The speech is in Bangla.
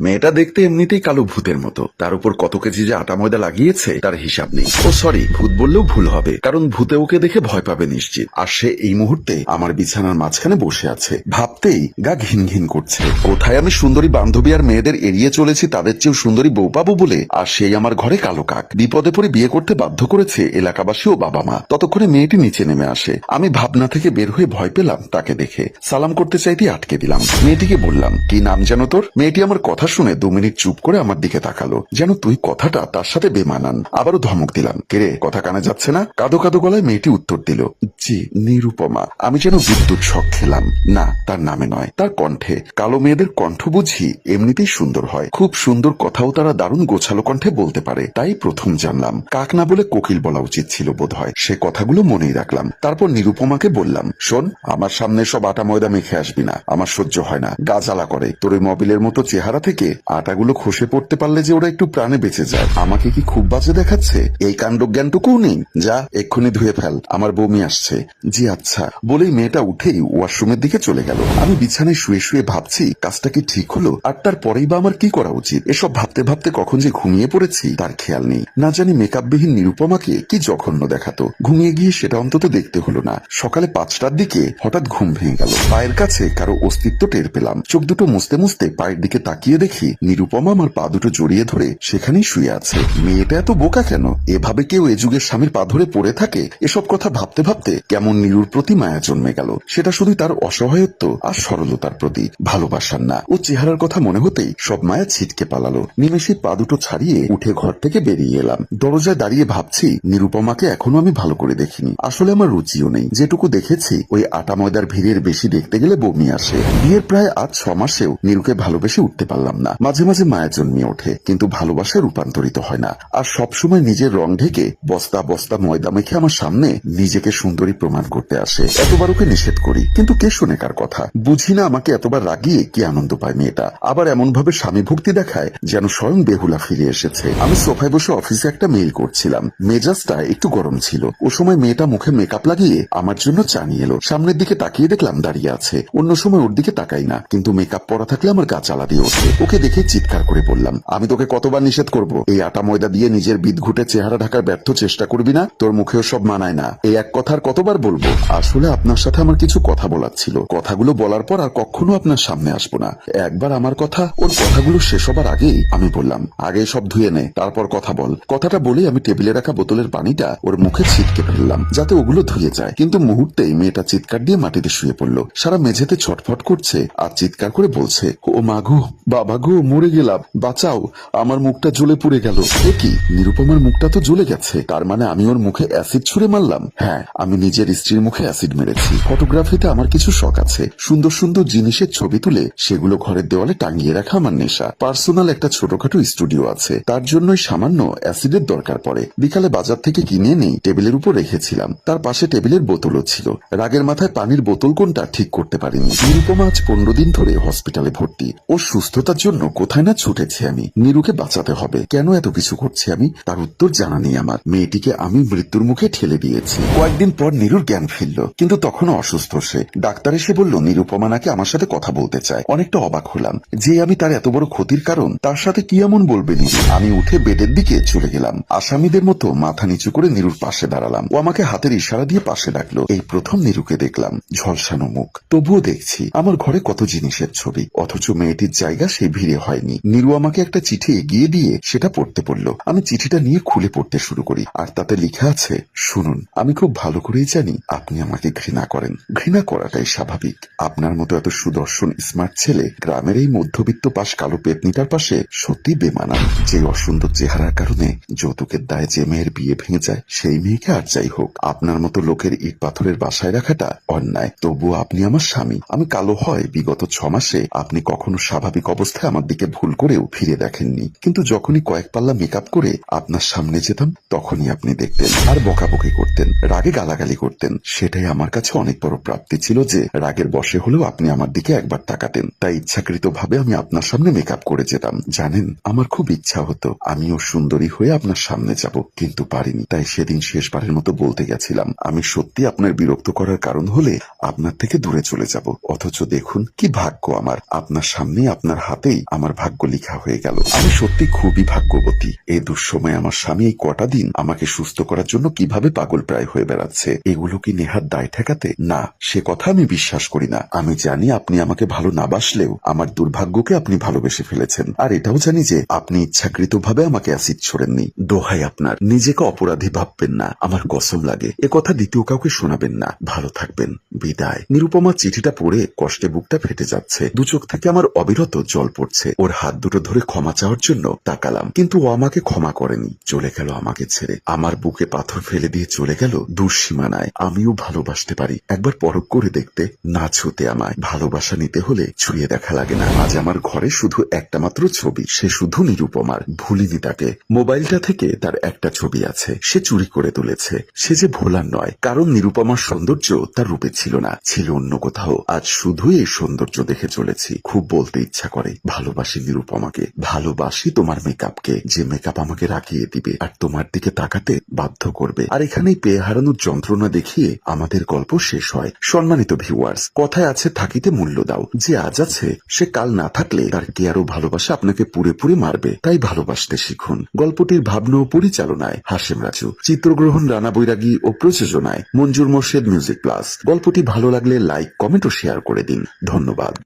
মেয়েটা দেখতে এমনিতেই কালো ভূতের মতো। তার উপর কত কেজি যে আটা ময়দা লাগিয়েছে, তার হিসাব নেই। ও সরি, ভূত বললেও ভুল হবে, কারণ ভূতে ওকে দেখে ভয় পাবে নিশ্চিত। আর সে এই মুহূর্তে আমার বিছানার মাঝখানে বসে আছে। ভাবতেই গা ঘিন ঘিন করছে। কোথায় আমি সুন্দরী বান্ধবী আর মেয়েদের এড়িয়ে চলেছি, তাদের চেয়েও সুন্দরী বউ পাবো বলে? আর সেই আমার ঘরে কালো কাক। বিপদে পড়ে বিয়ে করতে বাধ্য করেছে এলাকাবাসী ও বাবা মা। ততক্ষণে মেয়েটি নিচে নেমে আসে। আমি ভাবনা থেকে বের হয়ে ভয় পেলাম তাকে দেখে। সালাম করতে চাইতে আটকে দিলাম। মেয়েটিকে বললাম, কি নাম যেন তোর? মেয়েটি আমার কথা শুনে দু মিনিট চুপ করে আমার দিকে তাকালো, যেন তুই কথাটা তার সাথে বেমানান। আবারও ধমক দিলাম। কেরে কথা কানে যাচ্ছে না? কাদো কাদো গলায় মেয়েটি উত্তর দিল জি নিরুপমা। আমি যেন বিদ্যুৎ শখ খেলাম। না, তার নামে নয়, তার কণ্ঠে। কালো মেয়েদের কণ্ঠ বুঝি এমনিতেই সুন্দর হয়। খুব সুন্দর কথাও তারা দারুণ গোছালো কণ্ঠে বলতে পারে। তাই প্রথম জানলাম। কাক না বলে কোকিল বলা উচিত ছিল বোধ হয় সে কথাগুলো মনেই রাখলাম। তারপর নিরুপমাকে বললাম, শোন, আমার সামনে সব আটা ময়দা মেখে আসবি না। আমার সহ্য হয় না। গা জ্বালা করে। তোর ওই মবিলের মতো চেহারা থেকে আটাগুলো খসে পড়তে পারলে যে ওরা একটু প্রাণে বেঁচে যায়। আমাকে কি খুব বাজে দেখাচ্ছে? এই কাণ্ড জ্ঞানটুকুও নেই। যা, এক্ষুনি ধুয়ে ফেল। আমার বমি আসছে। জি আচ্ছা। বলেই মেয়েটা উঠেই ওয়াশরুমের দিকে চলে গেল। আমি বিছানায় শুয়ে শুয়ে ভাবছি, কাজটা কি ঠিক হলো? আর তারপরেই বা আমার কি করা উচিত? এসব ভাবতে ভাবতে কখন যে ঘুমিয়ে পড়েছি, তার খেয়াল নেই। না জানি মেকআপবিহীন নিরুপমাকে কি জঘন্য দেখাতো। ঘুমিয়ে গিয়ে সেটা অন্তত দেখতে হলো না। সকালে পাঁচটার দিকে হঠাৎ ঘুম ভেঙে গেল। পায়ের কাছে কারও অস্তিত্ব টের পেলাম। চোখ দুটো মুছতে মুছতে পায়ের দিকে তাকিয়ে দেখি, নিরুপমা আমার পা দুটো জড়িয়ে ধরে সেখানেই শুয়ে আছে। মেয়েটা এত বোকা কেন? এভাবে কেউ এ যুগের স্বামীর পা ধরে পড়ে থাকে? এসব কথা ভাবতে ভাবতে কেমন নিরুর প্রতি মায়া জন্মে গেল সেটা শুধু তার অসহায়ত্ব আর সরলতার প্রতি ভালোবাসার না। ও চেহারার কথা মনে হতেই সব মায়া ছিটকে পালালো। নিমেষে পা দুটো ছাড়িয়ে উঠে ঘর থেকে বেরিয়ে এলাম। দরজায় দাঁড়িয়ে ভাবছি, নিরুপমাকে এখনও আমি ভালো করে দেখিনি। আসলে আমার রুচিও নেই। যেটুকু দেখেছি, ওই আটা ময়দার ভিড়ের বেশি দেখতে গেলে বমি আসে। বিয়ের প্রায় আজ ছ মাসেও নিরুকে ভালোবেসে উঠতে পারলাম না। মাঝে মাঝে মায়া জন্মিয়ে ওঠে, কিন্তু ভালোবাসা রূপান্তরিত হয় না। আর সবসময় নিজের রং ঢেকে বস্তা বস্তা ময়দা মেখে আমার সামনে নিজেকে সুন্দরী প্রমাণ করতে আসে। এতবার ওকে নিষেধ করি, কিন্তু কে শুনে কার কথা? বুঝি না আমাকে এতবার রাগিয়ে কি আনন্দ পায় মেয়েটা। আবার এমন ভাবে স্বামী ভক্তি দেখায় যেন স্বয়ং বেহুলা ফিরে এসেছে। আমি সোফায় বসে অফিসে একটা মেইল করছিলাম। মেজাজটা একটু গরম ছিল। ও সময় মেয়েটা মুখে মেকআপ লাগিয়ে আমার জন্য চা নিয়ে এলো। সামনের দিকে তাকিয়ে দেখলাম দাঁড়িয়ে আছে। অন্য সময় ওর দিকে তাকাই না, কিন্তু মেকআপ পরা থাকলে আমার গা চালা দিয়ে ওঠে। ওকে দেখে চিৎকার করে বললাম, আমি তোকে কতবার নিষেধ করব? এই আটা ময়দা দিয়ে নিজের বিদ ঘুটে চেহারা ঢাকার ব্যর্থ চেষ্টা করবি না? তোর মুখেও সব মানায় না। এই এক কথার কতবার বলব? আসলে আপনার সাথে আমার কিছু কথা বলার ছিল। কথাগুলো বলার পর আর কখনো আপনার সামনে আসব না। একবার আমার কথা, ওর কথাগুলো শেষ হবার আগেই আমি বললাম, আগে সব ধুয়ে নে, তারপর কথা বল। কথাটা বলেই আমি টেবিলে রাখা বোতলের পানিটা ওর মুখে ছিটকে ফেললাম যাতে ওগুলো ধুয়ে যায়। কিন্তু মুহূর্তেই মেয়েটা চিৎকার দিয়ে মাটিতে শুয়ে পড়ল। সারা মেঝেতে ছটফট করছে আর চিৎকার করে বলছে, ও মাগো বাবা গো, মরে গেলাম, বাঁচাও, আমার মুখটা জ্বলে পুড়ে গেল। কি? নিরুপমার মুখটা তো জ্বলে গেছে। তার মানে আমি ওর মুখে অ্যাসিড ছুঁড়ে মারলাম? হ্যাঁ আমি নিজের স্ত্রীর মুখে অ্যাসিড মেরেছি। ফটোগ্রাফিতে আমার কিছু শখ আছে। সুন্দর সুন্দর জিনিসের ছবি তুলে সেগুলো ঘরের দেওয়ালে টাঙিয়ে রাখা আমার নেশা। পার্সোনাল একটা ছোটখাটো স্টুডিও আছে। তার জন্যই সামান্য অ্যাসিডের দরকার পড়ে। বিকালে বাজার থেকে কিনে এনে টেবিলের উপর রেখেছিলাম। তার পাশে টেবিলের বোতলও ছিল। রাগের মাথায় পানির বোতল কোনটা ঠিক করতে পারিনি। নিরুপমা আজ পনেরো দিন ধরে হসপিটালে ভর্তি। ও সুস্থতার জন্য কোথায় না ছুটেছি আমি। নিরুকে বাঁচাতে হবে। কেন এত কিছু করছি আমি? তার উত্তর জানা নেই আমার। মেয়েটিকে আমি মৃত্যুর মুখে ঠেলে দিয়েছি। কয়েকদিন পর নিরুর জ্ঞান ফিরল, কিন্তু তখনও অসুস্থ সে। ডাক্তার এসে বলল নিরুপমা নাকি আমার সাথে কথা বলতে চায়? অনেকটা অবাক হলাম, যে আমি তার এত বড় ক্ষতির কারণ, তার সাথে কি এমন বলবে নিরু? আমি উঠে বেডের দিকে চলে গেলাম। আসামিদের মতো মাথা নিচু করে নিরুর পাশে দাঁড়ালাম। ও আমাকে হাতের ইশারা দিয়ে পাশে ডাকলো। এই প্রথম নিরুকে দেখলাম, ঝলসানো মুখ। তবুও দেখছি, আমার ঘরে কত জিনিসের ছবি, অথচ মেয়েটির জায়গা সে ভিড়ে হয়নি। নিরু আমাকে একটা চিঠি এগিয়ে দিয়ে সেটা পড়তে পড়ল আমি চিঠিটা নিয়ে খুলে পড়তে শুরু করি, আর তাতে লিখা আছে, শুনুন, আমি খুব ভালো করেই জানি আপনি আমাকে ঘৃণা করেন। ঘৃণা করাটাই স্বাভাবিক। আপনার মতো এত সুদর্শন স্মার্ট ছেলে গ্রামের এই মধ্যবিত্ত পাশ কালো পেতনিটার পাশে সত্যি বেমানান যে অসুন্দর চেহারার কারণে যৌতুকের দায় যে মেয়ের বিয়ে ভেঙে যায়, সেই মেয়েকে আর যাই হোক, আপনার মতো লোকের ইট পাথরের বাসায় রাখাটা অন্যায়। তবুও আপনি আমার স্বামী। আমি কালো হয় বিগত ছ মাসে আপনি কখনো স্বাভাবিক অবস্থায় আমার দিকে ভুল করেও ফিরে দেখেননি। কিন্তু যখনই কয়েক পাল্লা মেকআপ করে আপনার সামনে যেতাম, তখনই আপনি দেখতেন আর বকাবকি করতেন। রাগে গালাগালি করতেন। সেটাই আমার কাছে অনেক বড় প্রাপ্তি ছিল যে রাগের বসে হলেও আপনি আমার দিকে একবার তাকাতেন। তাই ইচ্ছাকৃত ভাবে আমি আপনার সামনে মেকআপ করে যেতাম। জানেন, আমার খুব ইচ্ছা হতো আমিও সুন্দরী হয়ে আপনার সামনে যাব, কিন্তু পারিনি। তাই সেদিন শেষবারের মতো বলতে গেছিলাম, আমি সত্যি আপনার বিরক্ত করার কারণ হলে আপনার থেকে দূরে চলে যাব। অথচ দেখুন, কি ভাগ্য আমার। আপনার সামনে আপনার হাতেই আমার ভাগ্য লিখা হয়ে গেল। আমি সত্যি খুবই ভাগ্যবতী। এই দুঃসময়ে আমার স্বামী এই কটা দিন আমাকে সুস্থ করার জন্য কীভাবে পাগল প্রায় হয়ে বেড়াচ্ছে এগুলো কি নেহাত দায় ঠেকাতে? না, সে কথা আমি বিশ্বাস করি না। আমি জানি আপনি আমাকে ভালো না বাসলেও আমার দুর্ভাগ্যকে আপনি ভালোবেসে ফেলেছেন। আর এটাও জানি যে আপনি ইচ্ছাকৃতভাবে আমাকে অ্যাসিড ছড়েননি। দোহাই আপনার। নিজেকে অপরাধী ভাববেন না। আমার কসম লাগে। এ কথা দ্বিতীয় কাউকে শোনাবেন না। ভালো থাকবেন। বিদায়। নিরুপমা চিঠিটা পড়ে কষ্টে বুকটা ফেটে যাচ্ছে। দু চোখ থেকে আমার অবিরত জল পড়ছে। ওর হাত দুটো ধরে ক্ষমা চাওয়ার জন্য তাকালাম। কিন্তু ও আমাকে ক্ষমা করেনি। চলে গেল আমাকে ছেড়ে। আমার বুকে পাথর ফেলে দিয়ে চলে গেল দুঃসীমানায় আমিও ভালোবাসতে পারি। একবার পরখ করে দেখতে না ছুতে আমায়। ভালোবাসা নিতে হলে ছুঁয়ে দেখা লাগে না। আজ আমার ঘরে শুধু একটা মাত্র ছবি, সে শুধু নিরুপমার। ভুলিনি তাকে। মোবাইলটা থেকে তার একটা ছবি আছে, সে চুরি করে তুলেছে। সে যে ভোলার নয়, কারণ নিরুপমার সৌন্দর্য তার রূপে ছিল না, ছিল অন্য কোথাও। আজ শুধুই এই সৌন্দর্য দেখে চলেছি। খুব বলতে ইচ্ছা করে, ভালোবাসি নিরুপমাকে। ভালোবাসি তোমার মেকআপকে, যে মেকআপ আমাকে রাখিয়ে দিবে, আর তোমার দিকে তাকাতে বাধ্য করবে। আর এখানেই পেয়ে হারানোর যন্ত্রণা দেখিয়ে আমাদের গল্প শেষ হয়। সম্মানিত ভিউয়ার্স কথায় আছে থাকিতে মূল্য দাও। যে আজ আছে, সে কাল না থাকলে তার কে আরও ভালোবাসা আপনাকে পুরে পুরে মারবে? তাই ভালোবাসতে শিখুন। গল্পটির ভাবনা ও পরিচালনায় হাসেম রাজু। চিত্রগ্রহণ রানা বৈরাগী ও প্রযোজনায় মঞ্জুর মোর্শেদ মিউজিক প্লাস। গল্পটি ভালো লাগলে লাইক, কমেন্ট ও শেয়ার করে দিন। ধন্যবাদ।